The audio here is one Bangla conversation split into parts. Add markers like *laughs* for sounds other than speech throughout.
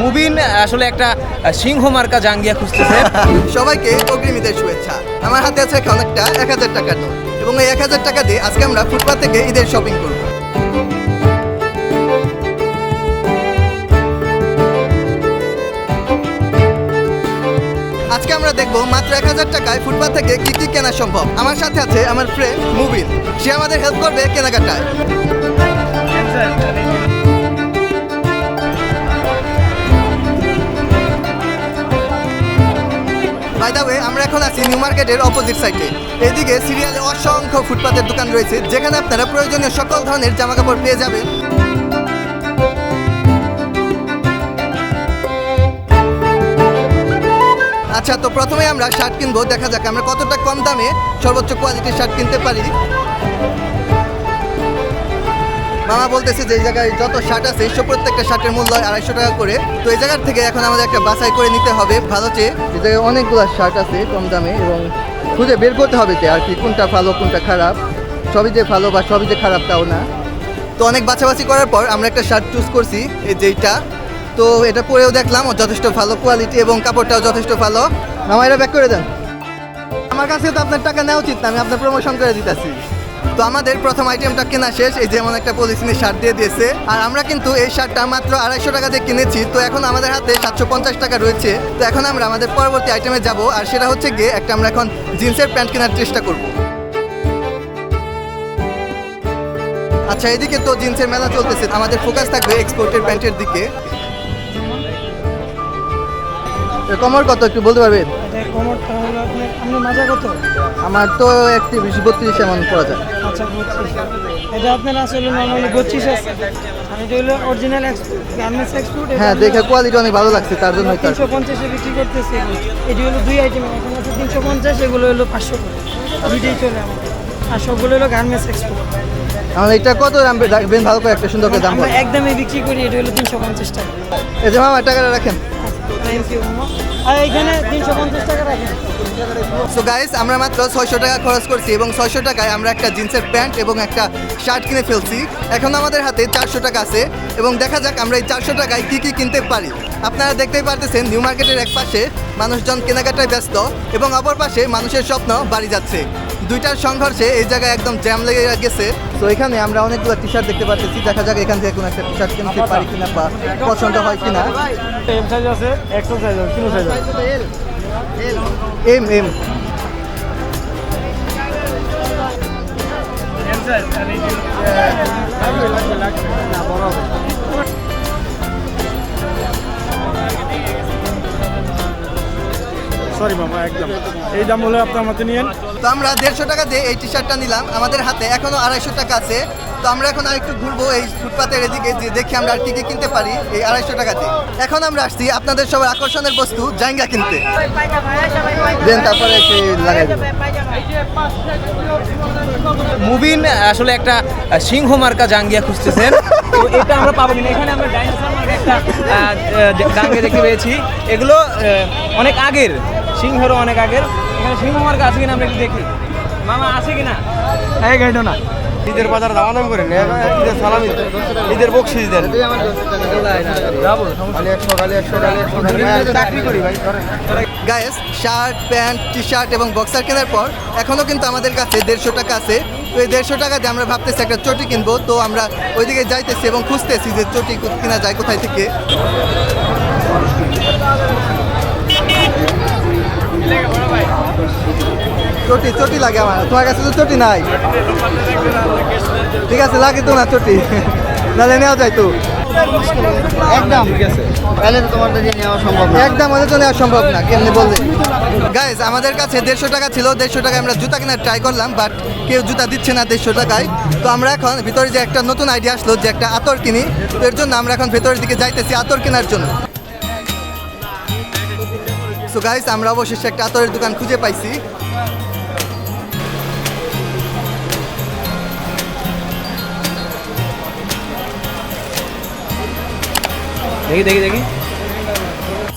মুবিন, আসলে একটা সিংহ মার্কা জাঙ্গিয়া খুঁজতেছে। সবাইকে অগ্রিম ঈদের শুভেচ্ছা। আমার হাতে আছে এখন একটা এক হাজার টাকার নোট। এবং এই এক হাজার টাকা দিয়ে আজকে আমরা ফুটপাথ থেকে ঈদের শপিং করব। আজকে আমরা দেখব মাত্র এক হাজার টাকায় ফুটপাথ থেকে কি কি কেনা সম্ভব। আমার সাথে আছে আমার ফ্রেন্ড মুবিন। সে আমাদের হেল্প করবে কেনাকাটায়। বাই দ্য ওয়ে আমরা এখন আছি নিউ মার্কেটের অপোজিট সাইডে এদিকে সিরিয়ালে অসংখ্য ফুটপাতের দোকান রয়েছে, যেখানে আপনারা প্রয়োজনীয় সকল ধরনের জামা কাপড় পেয়ে যাবেন। আচ্ছা তো প্রথমে আমরা শার্ট কিনবো, দেখা যাক আমরা কতটা কম দামে সর্বোচ্চ কোয়ালিটির শার্ট কিনতে পারি। মামা বলতেছে যে জায়গায় যত শার্ট আছে, সব প্রত্যেকটা শার্টের মূল্য আড়াইশো টাকা করে। তো এই জায়গার থেকে এখন আমাদের একটা বাছাই করে নিতে হবে ভালো চেয়ে। এই জায়গায় অনেকগুলো শার্ট আছে কম দামে এবং খুঁজে বের করতে হবে যে আর কি কোনটা ভালো, কোনটা খারাপ। সবই যে ভালো বা সবই যে খারাপ তাও না। তো অনেক বাছাবাছি করার পর আমরা একটা শার্ট চুজ করছি, এই যেইটা তো এটা পরেও দেখলাম যথেষ্ট ভালো কোয়ালিটি এবং কাপড়টাও যথেষ্ট ভালো। মামা এটা ব্যাক করে দেন। আমার কাছে তো আপনার টাকা নেওয়া উচিত না, আমি আপনার প্রমোশন করে দিতেছি। তো আমাদের প্রথম আইটেমটা কেনা শেষ, এই যেমন একটা পলিথিনের শার্ট দিয়ে দিয়েছে। আর আমরা কিন্তু এই শার্টটা মাত্র আড়াইশো টাকা দিয়ে কিনেছি, তো এখন আমাদের হাতে সাতশো পঞ্চাশ টাকা রয়েছে। তো এখন আমরা আমাদের পরবর্তী আইটেমে যাব, আর সেটা হচ্ছে গিয়ে একটা আমরা এখন জিন্সের প্যান্ট কেনার চেষ্টা করব। আচ্ছা এদিকে তো জিন্সের মেলা চলতেছে, আমাদের ফোকাস থাকবে এক্সপোর্টের প্যান্টের দিকে। কমর কত একটু বলতে পারবেন? এটা কোমরটা হলো আপনার আপনি মাজা কত? আমার তো একটি বিশ বত্রিশ এমন পড়া যায়। আচ্ছা বত্রিশ। এটা আপনার আসলে নর্মালি বত্রিশ আছে। আর এটা হলো অরিজিনাল গার্মেন্টস এক্সপোর্ট হ্যাঁ দেখে কোয়ালিটি অনেক ভালো লাগছে তার জন্য তিনশো পঞ্চাশে বিক্রি করতেছি এটি হলো দুই আইটেম এখন আছে তিনশো পঞ্চাশ এগুলো হলো পাঁচশো করে দুইটাই চলে আমাদের আর সবগুলো হলো গার্মেন্টস এক্সপোর্ট আমার এটা কত দাম? রাখবেন ভালো করে একটা সুন্দর করে দাম আমরা বলেন। একদমে বিক্রি করি এটা হলো তিনশো পঞ্চাশ টাকা। এই যে মামা টাকাটা রাখেন। থ্যাংক ইউ আর এইখানে তিনশো পঞ্চাশ টাকা রাখেন। সো গাইস আমরা মাত্র ছয়শো টাকা খরচ করছি এবং ছয়শো টাকায় আমরা একটা জিন্সের প্যান্ট এবং একটা শার্ট কিনে ফেলছি। এখন আমাদের হাতে চারশো টাকা আছে এবং দেখা যাক আমরা এই চারশো টাকায় কি কি কিনতে পারি। আপনারা দেখতেই পারতেছেন, নিউ মার্কেটের এক পাশে মানুষজন কেনাকাটায় ব্যস্ত এবং অপর পাশে মানুষের স্বপ্ন বাড়ি যাচ্ছে। দুইটার সংঘর্ষে এই জায়গায় একদম জ্যাম লেগে গেছে। তো এখানে আমরা অনেকগুলো টি শার্ট দেখতে পাচ্ছি দেখা যাক এখান থেকে কোনো একটা টি শার্ট কিনতে পারি কিনা বা পছন্দ হয় কিনা। এম সাইজ আছে এক্সেল সাইজ আছে কিলো সাইজ আছে। M M M size sorry মামা একদম। এই দাম হলে আপনি আমাকে নিয়েন। তো আমরা দেড়শো টাকা দিয়ে এই টি শার্টটা নিলাম। আমাদের হাতে এখনও আড়াইশো টাকা আছে। তো আমরা এখন আরেকটু ঘুরবো এই ফুটপাতের এদিকে যে দেখি আমরা আর কি কি কিনতে পারি এই আড়াইশো টাকাতে। এখন আমরা আসছি আপনাদের সবার আকর্ষণের বস্তু জাইঙ্গা কিনতে। দেন তারপরে লাগাই মুবিন আসলে একটা সিংহ মার্কা জাঙ্গিয়া খুঁজতেছেন। তো এটা আমরা পাবো এখানে আমরা একটা আহ, দেখতে পেয়েছি। এগুলো অনেক আগের। সিংহেরও অনেক আগের। এখানে সিংহ মার্কা আছে কিনা আমরা একটু দেখি। মামা আছে কিনা? এই গাইড না। ঈদের বাজার দাওয়া নাম করেন ঈদের সালামি ঈদের বকশিস দেন। Guys shirt pant T shirt এবং বক্সার কেনার পর এখনও কিন্তু আমাদের কাছে দেড়শো টাকা আছে। এই দেড়শো টাকা দিয়ে আমরা ভাবতেছি একটা চটি কিনবো। তো আমরা ওইদিকে যাইতেছি এবং খুঁজতেছি যে চটি কিনা যায় কোথায় থেকে। চটি চটি লাগে আমার। তোমার কাছে তো চটি নাই। ঠিক আছে লাগে তো না চটি। *laughs* নাহলে নেওয়া যায় তো একদম। ঠিক আছে। তাহলে তো তোমার দিয়ে নেওয়া সম্ভব না। একদম ওদের তো নেওয়া সম্ভব না কেমনি বললে গাইজ আমাদের কাছে দেড়শো টাকা ছিল দেড়শো টাকায় আমরা জুতা কেনার ট্রাই করলাম বাট কেউ জুতা দিচ্ছে না দেড়শো টাকায়। তো আমরা এখন ভিতরে যে একটা নতুন আইডিয়া আসলো যে একটা আতর কিনি তো এর জন্য আমরা এখন ভেতরের দিকে যাইতেছি আতর কেনার জন্য। সো গাইজ আমরা অবশেষে একটা আতরের দোকান খুঁজে পাইছি। দেখি দেখি দেখি।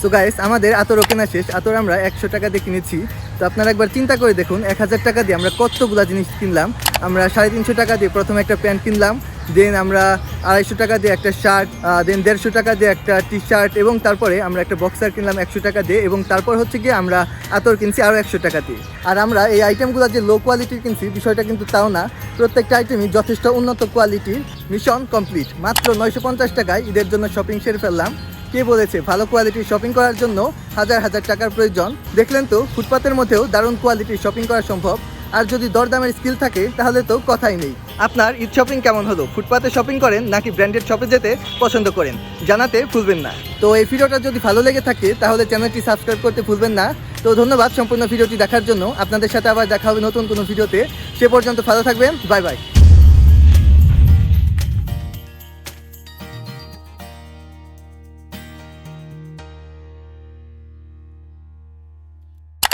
সো গাইস আমাদের আতর কেনা শেষ। আতর আমরা একশো টাকা দিয়ে কিনেছি। তো আপনারা একবার চিন্তা করে দেখুন, এক হাজার টাকা দিয়ে আমরা কতগুলা জিনিস কিনলাম। আমরা সাড়ে তিনশো টাকা দিয়ে প্রথমে একটা প্যান্ট কিনলাম। দেন আমরা আড়াইশো টাকা দিয়ে একটা শার্ট দেন দেড়শো টাকা দিয়ে একটা টি শার্ট এবং তারপরে আমরা একটা বক্সার কিনলাম একশো টাকা দিয়ে এবং তারপর হচ্ছে গিয়ে আমরা আতর কিনছি আরও একশো টাকা দিয়ে। আর আমরা এই আইটেমগুলো যে লো কোয়ালিটির কিনছি বিষয়টা কিন্তু তাও না, প্রত্যেকটা আইটেমই যথেষ্ট উন্নত কোয়ালিটির মিশন কমপ্লিট মাত্র নয়শো পঞ্চাশ টাকায় ঈদের জন্য শপিং সেরে ফেললাম। কে বলেছে? ভালো কোয়ালিটির শপিং করার জন্য হাজার হাজার টাকার প্রয়োজন। দেখলেন তো, ফুটপাতের মধ্যেও দারুণ কোয়ালিটির শপিং করা সম্ভব। আর যদি দরদামের স্কিল থাকে, তাহলে তো কথাই নেই। আপনার ঈদ শপিং কেমন হলো? ফুটপাতে শপিং করেন নাকি ব্র্যান্ডেড শপে যেতে পছন্দ করেন? জানাতে ভুলবেন না। তো এই ভিডিওটা যদি ভালো লেগে থাকে, তাহলে চ্যানেলটি সাবস্ক্রাইব করতে ভুলবেন না। তো ধন্যবাদ সম্পূর্ণ ভিডিওটি দেখার জন্য। আপনাদের সাথে আবার দেখা হবে নতুন কোনো ভিডিওতে। সে পর্যন্ত ভালো থাকবেন। Bye bye.